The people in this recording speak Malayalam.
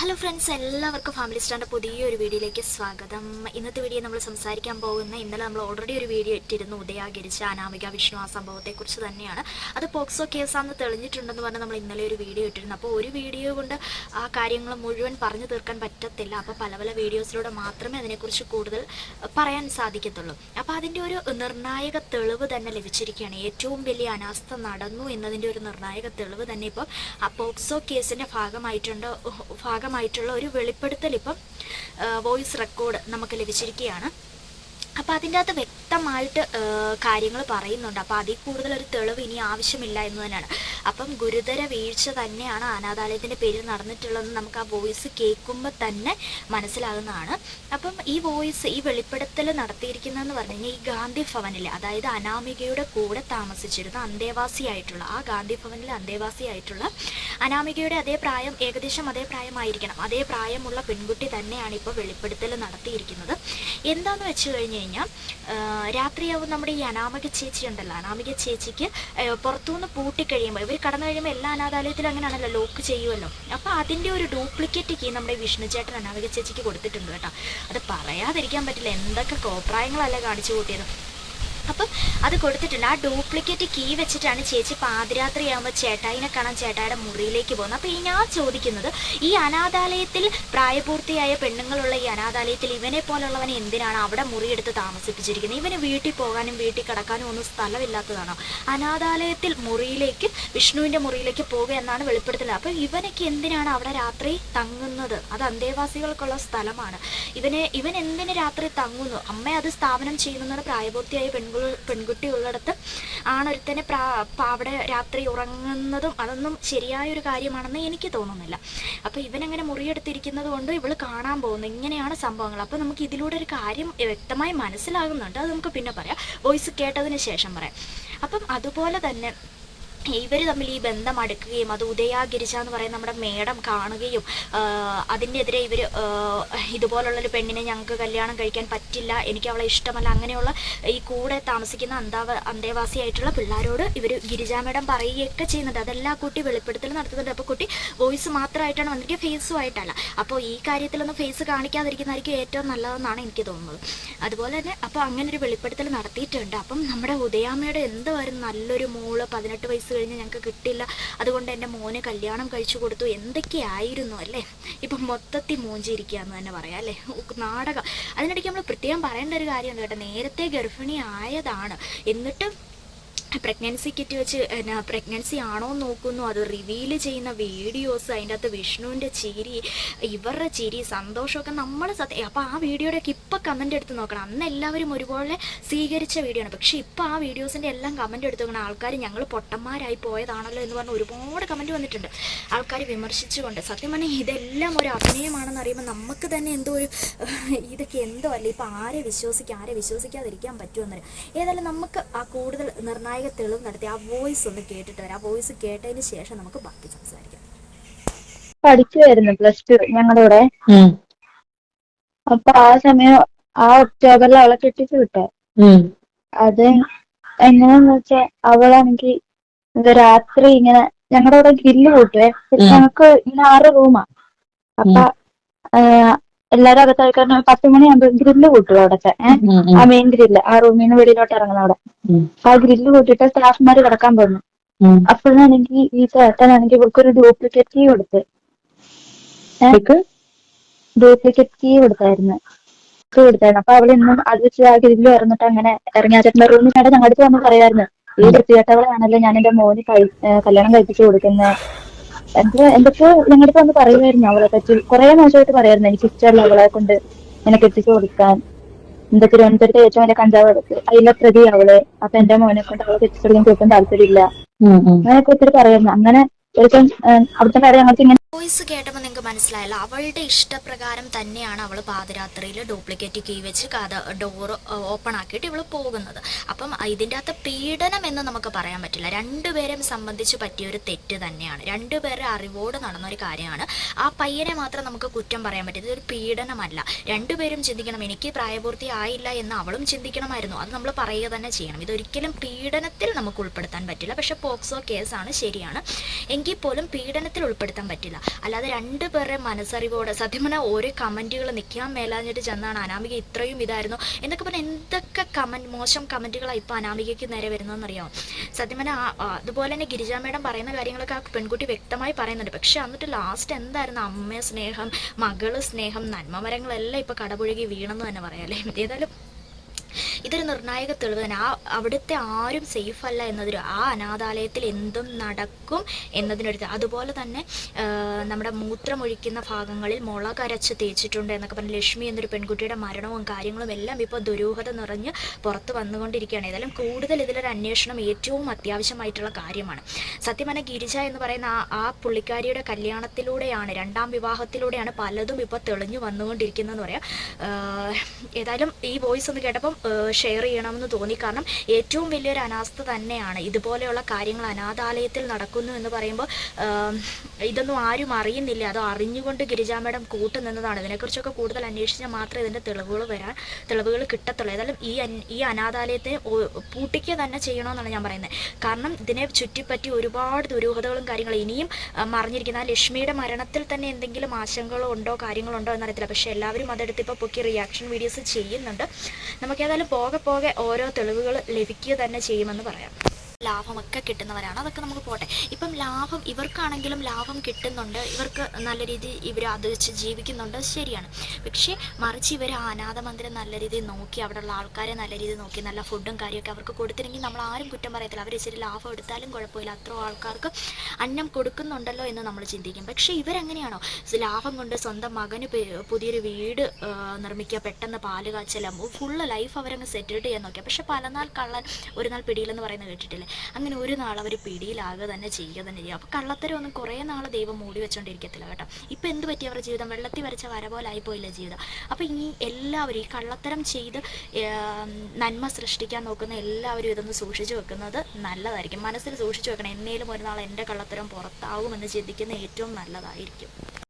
ഹലോ ഫ്രണ്ട്സ് എല്ലാവർക്കും ഫാമിലി സ്റ്റാറിന്റെ പുതിയൊരു വീഡിയോയിലേക്ക് സ്വാഗതം. ഇന്നത്തെ വീഡിയോ നമ്മൾ സംസാരിക്കാൻ പോകുന്ന ഇന്നലെ നമ്മൾ ഓൾറെഡി ഒരു വീഡിയോ ഇട്ടിരുന്നു. ഉദയാകരിച്ച അനാമിക വിഷ്ണു ആ സംഭവത്തെക്കുറിച്ച് തന്നെയാണ്. അത് പോക്സോ കേസാണെന്ന് തെളിഞ്ഞിട്ടുണ്ടെന്ന് പറഞ്ഞ് നമ്മൾ ഇന്നലെ ഒരു വീഡിയോ ഇട്ടിരുന്നു. അപ്പോൾ ഒരു വീഡിയോ കൊണ്ട് ആ കാര്യങ്ങൾ മുഴുവൻ പറഞ്ഞു തീർക്കാൻ പറ്റത്തില്ല. അപ്പോൾ പല പല വീഡിയോസിലൂടെ മാത്രമേ അതിനെക്കുറിച്ച് കൂടുതൽ പറയാൻ സാധിക്കത്തുള്ളൂ. അപ്പോൾ അതിന്റെ ഒരു നിർണായക തെളിവ് തന്നെ ലഭിച്ചിരിക്കുകയാണ്. ഏറ്റവും വലിയ അനാസ്ഥ നടന്നു എന്നതിന്റെ ഒരു നിർണായക തെളിവ് തന്നെ ഇപ്പോൾ ആ പോക്സോ കേസിന്റെ ഭാഗമായിട്ടുണ്ട് ഭാഗമായിട്ടുള്ള ഒരു വെളിപ്പെടുത്തൽ ഇപ്പം വോയിസ് റെക്കോർഡ് നമുക്ക് ലഭിച്ചിരിക്കുകയാണ്. അപ്പോൾ അതിന്റെ അകത്ത് വ്യക്തമായിട്ട് കാര്യങ്ങൾ പറയുന്നുണ്ട്. അപ്പോൾ അതിൽ കൂടുതൽ ഒരു തെളിവ് ഇനി ആവശ്യമില്ല എന്ന് തന്നെയാണ്. അപ്പം ഗുരുതര വീഴ്ച തന്നെയാണ് അനാഥാലയത്തിന്റെ പേരിൽ നടന്നിട്ടുള്ളതെന്ന് നമുക്ക് ആ വോയിസ് കേൾക്കുമ്പോൾ തന്നെ മനസ്സിലാകുന്നതാണ്. അപ്പം ഈ വോയിസ് ഈ വെളിപ്പെടുത്തൽ നടത്തിയിരിക്കുന്നതെന്ന് പറഞ്ഞു കഴിഞ്ഞാൽ ഈ ഗാന്ധി ഭവനിൽ അതായത് അനാമികയുടെ കൂടെ താമസിച്ചിരുന്ന അന്തേവാസിയായിട്ടുള്ള ആ ഗാന്ധി ഭവനിൽ അന്തേവാസിയായിട്ടുള്ള അനാമികയുടെ അതേ പ്രായം ഏകദേശം അതേ പ്രായമായിരിക്കണം. അതേ പ്രായമുള്ള പെൺകുട്ടി തന്നെയാണ് ഇപ്പോൾ വെളിപ്പെടുത്തൽ നടത്തിയിരിക്കുന്നത്. എന്താന്ന് വെച്ച് കഴിഞ്ഞ് കഴിഞ്ഞാൽ രാത്രിയാവും നമ്മുടെ ഈ അനാമിക ചേച്ചി ഉണ്ടല്ലോ. അനാമിക ചേച്ചിക്ക് പുറത്തുനിന്ന് പൂട്ടി കഴിയുമ്പോൾ ഇവർ കടന്നു കഴിയുമ്പോൾ എല്ലാ അനാഥാലയത്തിലും അങ്ങനെയാണല്ലോ ലോക്ക് ചെയ്യുമല്ലോ അപ്പോൾ അതിന്റെ ഒരു ഡ്യൂപ്ലിക്കേറ്റ് കീ നമ്മുടെ വിഷ്ണു ചേട്ടൻ അനാമിക ചേച്ചിക്ക് കൊടുത്തിട്ടുണ്ട് കേട്ടോ. അത് പറയാതിരിക്കാൻ പറ്റില്ല. എന്തൊക്കെ കോപ്രായങ്ങളല്ലേ കാണിച്ചു കൂട്ടിയത്. അപ്പം അത് കൊടുത്തിട്ടുണ്ട്. ആ ഡ്യൂപ്ലിക്കേറ്റ് കീ വെച്ചിട്ടാണ് ചേച്ചി പാതിരാത്രിയാകുമ്പോൾ ചേട്ടായിനെ കാണാൻ ചേട്ടായുടെ മുറിയിലേക്ക് പോകുന്നത്. അപ്പോൾ ഈ ഞാൻ ചോദിക്കുന്നത് ഈ അനാഥാലയത്തിൽ പ്രായപൂർത്തിയായ പെണ്ണുങ്ങളുള്ള ഈ അനാഥാലയത്തിൽ ഇവനെ പോലുള്ളവനെ എന്തിനാണ് അവിടെ മുറിയെടുത്ത് താമസിപ്പിച്ചിരിക്കുന്നത്? ഇവന് വീട്ടിൽ പോകാനും വീട്ടിൽ കിടക്കാനും ഒന്നും സ്ഥലമില്ലാത്തതാണോ? അനാഥാലയത്തിൽ മുറിയിലേക്ക് വിഷ്ണുവിന്റെ മുറിയിലേക്ക് പോകുക എന്നാണ് വെളിപ്പെടുത്തുന്നത്. അപ്പോൾ ഇവനൊക്കെ എന്തിനാണ് അവിടെ രാത്രി തങ്ങുന്നത്? അത് അന്തേവാസികൾക്കുള്ള സ്ഥലമാണ്. ഇവനെ ഇവൻ എന്തിന് രാത്രി തങ്ങുന്നു? അമ്മ അത് സ്ഥാപനം ചെയ്യുന്നതാണ് പ്രായപൂർത്തിയായ പെൺകുട്ടി ഉള്ളിടത്ത് ആണൊരുത്തനെ പ്രാ അവിടെ രാത്രി ഉറങ്ങുന്നതും അതൊന്നും ശരിയായൊരു കാര്യമാണെന്ന് എനിക്ക് തോന്നുന്നില്ല. അപ്പോൾ ഇവനങ്ങനെ മുറിയെടുത്തിരിക്കുന്നത് കൊണ്ട് ഇവൾ കാണാൻ പോകുന്നു. ഇങ്ങനെയാണ് സംഭവങ്ങൾ. അപ്പോൾ നമുക്ക് ഇതിലൂടെ ഒരു കാര്യം വ്യക്തമായി മനസ്സിലാകുന്നുണ്ട്. അത് നമുക്ക് പിന്നെ പറയാം. വോയിസ് കേട്ടതിന് ശേഷം പറയാം. അപ്പം അതുപോലെ തന്നെ ഇവർ തമ്മിൽ ഈ ബന്ധം അടുക്കുകയും അത് ഉദയാഗിരിച്ച എന്ന് പറയുന്ന നമ്മുടെ മേഡം കാണുകയും അതിനെതിരെ ഇവർ ഇതുപോലുള്ളൊരു പെണ്ണിനെ ഞങ്ങൾക്ക് കല്യാണം കഴിക്കാൻ പറ്റില്ല എനിക്ക് അവളെ ഇഷ്ടമല്ല അങ്ങനെയുള്ള ഈ കൂടെ താമസിക്കുന്ന അന്താവ അന്തേവാസിയായിട്ടുള്ള പിള്ളേരോട് ഇവർ ഗിരിജ മേഡം പറയുകയൊക്കെ ചെയ്യുന്നുണ്ട്. അതെല്ലാം കുട്ടി വെളിപ്പെടുത്തൽ നടത്തുന്നുണ്ട്. അപ്പോൾ കുട്ടി വോയിസ് മാത്രമായിട്ടാണ് വന്നിട്ട് ഫേസും ആയിട്ടല്ല അപ്പോൾ ഈ കാര്യത്തിലൊന്നും ഫേസ് കാണിക്കാതിരിക്കുന്നതായിരിക്കും ഏറ്റവും നല്ലതെന്നാണ് എനിക്ക് തോന്നുന്നത്. അതുപോലെ തന്നെ അപ്പോൾ അങ്ങനെ ഒരു വെളിപ്പെടുത്തൽ നടത്തിയിട്ടുണ്ട്. അപ്പം നമ്മുടെ ഉദയാമ്മയുടെ എന്തുവരും നല്ലൊരു മോൾ പതിനെട്ട് വയസ്സ് കഴിഞ്ഞ് ഞങ്ങൾക്ക് കിട്ടില്ല. അതുകൊണ്ട് എന്റെ മോന് കല്യാണം കഴിച്ചു കൊടുത്തു. എന്തൊക്കെയായിരുന്നു അല്ലേ? ഇപ്പം മൊത്തത്തിൽ മൂഞ്ചിരിക്കുകയെന്ന് തന്നെ പറയാം അല്ലേ? നാടകം. അതിനിടയ്ക്ക് നമ്മൾ പ്രത്യേകം പറയേണ്ട ഒരു കാര്യമുണ്ട് കേട്ടോ. നേരത്തെ ഗർഭിണി ആയതാണ്. എന്നിട്ടും പ്രഗ്നൻസി കിറ്റ് വെച്ച് എന്നാ പ്രഗ്നൻസി ആണോ എന്ന് നോക്കുന്നു. അത് റിവീൽ ചെയ്യുന്ന വീഡിയോസ് അതിന്റെ അകത്ത് വിഷ്ണുവിന്റെ ചിരി ഇവരുടെ ചിരി സന്തോഷമൊക്കെ നമ്മൾ സത്യം അപ്പോൾ ആ വീഡിയോയുടെയൊക്കെ ഇപ്പോൾ കമന്റ് എടുത്ത് നോക്കണം. അന്ന് എല്ലാവരും ഒരുപോലെ സ്വീകരിച്ച വീഡിയോ ആണ്. പക്ഷേ ഇപ്പോൾ ആ വീഡിയോസിന്റെ എല്ലാം കമന്റ് എടുത്ത് നോക്കണം. ആൾക്കാർ ഞങ്ങൾ പൊട്ടന്മാരായി പോയതാണല്ലോ എന്ന് പറഞ്ഞ് ഒരുപാട് കമന്റ് വന്നിട്ടുണ്ട്. ആൾക്കാർ വിമർശിച്ചുകൊണ്ട്. സത്യം പറഞ്ഞാൽ ഇതെല്ലാം ഒരു അഭിനയമാണെന്ന് അറിയുമ്പോൾ നമുക്ക് തന്നെ എന്തോ ഒരു ഇതൊക്കെ എന്തോ അല്ലേ? ഇപ്പോൾ ആരെ വിശ്വസിക്കാം ആരെ വിശ്വസിക്കാതിരിക്കാൻ പറ്റുമെന്നറിയാം ഏതായാലും നമുക്ക് ആ കൂടുതൽ നിർണായക തെളിവ് നടത്തി ആ വോയിസ് ഒന്ന് കേട്ടിട്ട് വരാം. ആ വോയിസ് കേട്ടതിന് ശേഷം നമുക്ക് ബാക്കി സംസാരിക്കാം. പഠിക്കുമായിരുന്നു പ്ലസ് ടു ഞങ്ങളുടെ കൂടെ. അപ്പൊ ആ സമയം ആ ഒക്ടോബറിൽ അവളെ കെട്ടിച്ചു വിട്ടെ. അത് എങ്ങനെയാന്ന് വെച്ചാ അവളാണെങ്കിൽ രാത്രി ഇങ്ങനെ ഞങ്ങളുടെ അവിടെ ഗ്രില്ല് കൂട്ടുവേ. ഞങ്ങക്ക് ഇങ്ങനെ ആറ് റൂമാ. അപ്പൊ എല്ലാരും അകത്തായി കാരണം പത്ത് മണിയാകുമ്പോ ഗ്രില്ല് കൂട്ടും അവിടത്തെ ആ മെയിൻ ഗ്രില്ല് ആ റൂമിൽ നിന്ന് വെളിയിലോട്ട് ഇറങ്ങുന്ന അവിടെ. ആ ഗ്രില്ല് കൂട്ടിട്ട് സ്റ്റാഫ്മാര് കിടക്കാൻ പോകുന്നു. അപ്പോഴാണെങ്കിൽ ഈ ചേട്ടനാണെങ്കിൽ ഇവർക്ക് ഒരു ഡ്യൂപ്ലിക്കേറ്റ് കീ കൊടുത്ത് ഡ്യൂപ്ലിക്കേറ്റ് കീ കൊടുത്തായിരുന്നു. കീ കൊടുത്തായിരുന്നു. അപ്പൊ അവൾ ഇന്നും അത് വെച്ച് ആ ഗ്രില്ല് ഇറങ്ങിട്ട് അങ്ങനെ ഇറങ്ങി ആ ചേട്ടന്റെ റൂമിൽ കണ്ട് ഞങ്ങളുടെ അടുത്ത് വന്ന് പറയായിരുന്നു. ഈ വൃത്തികെട്ടവളാണല്ലോ ഞാൻ എന്റെ മോന് കഴി- കല്യാണം കഴിപ്പിച്ചു കൊടുക്കുന്നത് എന്ത് എന്തൊക്കെയോ ഞങ്ങളുടെ ഒന്ന് പറയുമായിരുന്നു അവളെ പറ്റി. കുറെ നാശമായിട്ട് പറയായിരുന്നു. എനിക്ക് ഇഷ്ടമല്ല അവളെ കൊണ്ട് എന്നെ കെട്ടിച്ചു കൊടുക്കാൻ എന്താ തിരുവനന്തപുരത്തെ ഏറ്റവും വലിയ കഞ്ചാവ് എടുത്ത് അതിലെ പ്രതി അവളെ. അപ്പൊ എന്റെ മോനെ കൊണ്ട് അവളെ കെട്ടിച്ചു കൊടുക്കാൻ കേൾക്കാൻ താല്പര്യമില്ല. അങ്ങനെയൊക്കെ ഒത്തിരി പറയുന്നു അങ്ങനെ ഞങ്ങൾക്ക് ഇങ്ങനെ വോയിസ് കേട്ടപ്പോൾ നിങ്ങൾക്ക് മനസ്സിലായല്ലോ അവളുടെ ഇഷ്ടപ്രകാരം തന്നെയാണ് അവൾ പാതിരാത്രിയിൽ ഡ്യൂപ്ലിക്കേറ്റ് കീ വെച്ച് കഥ ഡോർ ഓപ്പൺ ആക്കിയിട്ട് ഇവൾ പോകുന്നത്. അപ്പം ഇതിന്റെ അകത്ത് പീഡനം എന്ന് നമുക്ക് പറയാൻ പറ്റില്ല. രണ്ടുപേരെയും സംബന്ധിച്ച് പറ്റിയൊരു തെറ്റ് തന്നെയാണ്. രണ്ടുപേരുടെ അറിവോട് നടന്ന ഒരു കാര്യമാണ്. ആ പയ്യനെ മാത്രം നമുക്ക് കുറ്റം പറയാൻ പറ്റില്ല. ഇതൊരു പീഡനമല്ല. രണ്ടുപേരും ചിന്തിക്കണം എനിക്ക് പ്രായപൂർത്തി ആയില്ല എന്ന് അവളും ചിന്തിക്കണമായിരുന്നു. അത് നമ്മൾ പറയുക തന്നെ ചെയ്യണം. ഇതൊരിക്കലും പീഡനത്തിൽ നമുക്ക് ഉൾപ്പെടുത്താൻ പറ്റില്ല. പക്ഷെ പോക്സോ കേസാണ് ശരിയാണ്. എങ്കിൽ പോലും പീഡനത്തിൽ ഉൾപ്പെടുത്താൻ പറ്റില്ല. അല്ലാതെ രണ്ട് പേരുടെ മനസ്സറിവോടെ സത്യം പറഞ്ഞാൽ ഓരോ കമന്റുകൾ നിൽക്കാൻ മേലാഞ്ഞിട്ട് ചെന്നാണ് അനാമിക ഇത്രയും ഇതായിരുന്നു. എന്നൊക്കെ പറഞ്ഞാൽ എന്തൊക്കെ കമന്റ് മോശം കമന്റുകളാണ് ഇപ്പോൾ അനാമികയ്ക്ക് നേരെ വരുന്നതെന്ന് അറിയാമോ സത്യം പറഞ്ഞാൽ അതുപോലെ തന്നെ ഗിരിജ മേഡം പറയുന്ന കാര്യങ്ങളൊക്കെ ആ പെൺകുട്ടി വ്യക്തമായി പറയുന്നുണ്ട്. പക്ഷേ എന്നിട്ട് ലാസ്റ്റ് എന്തായിരുന്നു? അമ്മയെ സ്നേഹം മകൾ സ്നേഹം നന്മമരങ്ങളെല്ലാം ഇപ്പോൾ കടപുഴകി വീണെന്ന് തന്നെ പറയാം അല്ലേ? ഏതായാലും ഇതൊരു നിർണായക തെളിവ് തന്നെ. ആ അവിടുത്തെ ആരും സേഫ് അല്ല എന്നതൊരു ആ അനാഥാലയത്തിൽ എന്തും നടക്കും എന്നതിനൊരു അതുപോലെ തന്നെ നമ്മുടെ മൂത്രമൊഴിക്കുന്ന ഭാഗങ്ങളിൽ മുളക് അരച്ച് തേച്ചിട്ടുണ്ട് എന്നൊക്കെ പറഞ്ഞ് ലക്ഷ്മി എന്നൊരു പെൺകുട്ടിയുടെ മരണവും കാര്യങ്ങളും എല്ലാം ഇപ്പോൾ ദുരൂഹത നിറഞ്ഞ് പുറത്ത് വന്നുകൊണ്ടിരിക്കുകയാണ്. ഏതായാലും കൂടുതൽ ഇതിലൊരു അന്വേഷണം ഏറ്റവും അത്യാവശ്യമായിട്ടുള്ള കാര്യമാണ്. സത്യമന ഗിരിജ എന്ന് പറയുന്ന ആ ആ പുള്ളിക്കാരിയുടെ കല്യാണത്തിലൂടെയാണ് രണ്ടാം വിവാഹത്തിലൂടെയാണ് പലതും ഇപ്പോൾ തെളിഞ്ഞു വന്നുകൊണ്ടിരിക്കുന്നതെന്ന് പറയാം. ഏതായാലും ഈ വോയിസ് ഒന്ന് കേട്ടപ്പം ഷെയർ ചെയ്യണമെന്ന് തോന്നി. കാരണം ഏറ്റവും വലിയൊരു അനാസ്ഥ തന്നെയാണ് ഇതുപോലെയുള്ള കാര്യങ്ങൾ അനാഥാലയത്തിൽ നടക്കുന്നു എന്ന് പറയുമ്പോൾ ഇതൊന്നും ആരും അറിയുന്നില്ല. അത് അറിഞ്ഞുകൊണ്ട് ഗിരിജാ മേഡം കൂട്ടു നിന്നതാണ്. ഇതിനെക്കുറിച്ചൊക്കെ കൂടുതൽ അന്വേഷിച്ചാൽ മാത്രമേ ഇതിന്റെ തെളിവുകൾ വരാൻ തെളിവുകൾ കിട്ടത്തുള്ളൂ. ഏതായാലും ഈ ഈ അനാഥാലയത്തെ പൂട്ടിക്കുക തന്നെ ചെയ്യണമെന്നാണ് ഞാൻ പറയുന്നത്. കാരണം ഇതിനെ ചുറ്റിപ്പറ്റി ഒരുപാട് ദുരൂഹതകളും കാര്യങ്ങളും ഇനിയും മറിഞ്ഞിരിക്കുന്ന. ലക്ഷ്മിയുടെ മരണത്തിൽ തന്നെ എന്തെങ്കിലും ആശങ്കകളോ ഉണ്ടോ കാര്യങ്ങളുണ്ടോ എന്നറിയത്തില്ല. പക്ഷേ എല്ലാവരും അതെടുത്ത് ഇപ്പോൾ പൊക്കി റിയാക്ഷൻ വീഡിയോസ് ചെയ്യുന്നുണ്ട്. നമുക്ക് ഏതായാലും പോകെ പോകെ ഓരോ തെളിവുകൾ ലഭിക്കുക തന്നെ ചെയ്യുമെന്ന് പറയാം. ലാഭമൊക്കെ കിട്ടുന്നവരാണ്. അതൊക്കെ നമുക്ക് പോട്ടെ. ഇപ്പം ലാഭം ഇവർക്കാണെങ്കിലും ലാഭം കിട്ടുന്നുണ്ട്. ഇവർക്ക് നല്ല രീതിയിൽ ഇവർ അത് വെച്ച് ജീവിക്കുന്നുണ്ട് ശരിയാണ്. പക്ഷേ മറിച്ച് ഇവർ ആ അനാഥ മന്ദിരം നല്ല രീതിയിൽ നോക്കി അവിടെയുള്ള ആൾക്കാരെ നല്ല രീതിയിൽ നോക്കി നല്ല ഫുഡും കാര്യമൊക്കെ അവർക്ക് കൊടുത്തില്ലെങ്കിൽ നമ്മൾ ആരും കുറ്റം പറയത്തില്ല. അവർ ഇച്ചിരി ലാഭം എടുത്താലും കുഴപ്പമില്ല. അത്ര ആൾക്കാർക്ക് അന്നം കൊടുക്കുന്നുണ്ടല്ലോ എന്ന് നമ്മൾ ചിന്തിക്കും. പക്ഷേ ഇവരെങ്ങനെയാണോ? ലാഭം കൊണ്ട് സ്വന്തം മകന് പുതിയൊരു വീട് നിർമ്മിക്കുക പെട്ടെന്ന് പാൽ കാച്ചലും ഫുള്ള് ലൈഫ് അവരങ്ങ് സെറ്റിൽഡ് ചെയ്യാൻ നോക്കിയാൽ പക്ഷെ പലനാൾ കള്ളൻ ഒരു നാൾ പിടിയിലെന്ന് പറയുന്നത് കേട്ടിട്ടില്ലേ? അങ്ങനെ ഒരു നാൾ അവർ പിടിയിലാകുക തന്നെ ചെയ്യുക തന്നെ ചെയ്യുക അപ്പോൾ കള്ളത്തരം ഒന്നും കുറേ നാൾ ദൈവം മൂടി വെച്ചുകൊണ്ടിരിക്കത്തില്ല കേട്ടോ. ഇപ്പം എന്ത് പറ്റി അവരുടെ ജീവിതം? വെള്ളത്തിൽ വരച്ച വര പോലെ ആയിപ്പോയില്ല ജീവിതം? അപ്പോൾ ഇനി എല്ലാവരും ഈ കള്ളത്തരം ചെയ്ത് നന്മ സൃഷ്ടിക്കാൻ നോക്കുന്ന എല്ലാവരും ഇതൊന്ന് സൂക്ഷിച്ചു വെക്കുന്നത് നല്ലതായിരിക്കും. മനസ്സിൽ സൂക്ഷിച്ചു വെക്കണം. എന്നേലും ഒരു നാൾ എന്റെ കള്ളത്തരം പുറത്താവുമെന്ന് ചിന്തിക്കുന്ന ഏറ്റവും നല്ലതായിരിക്കും.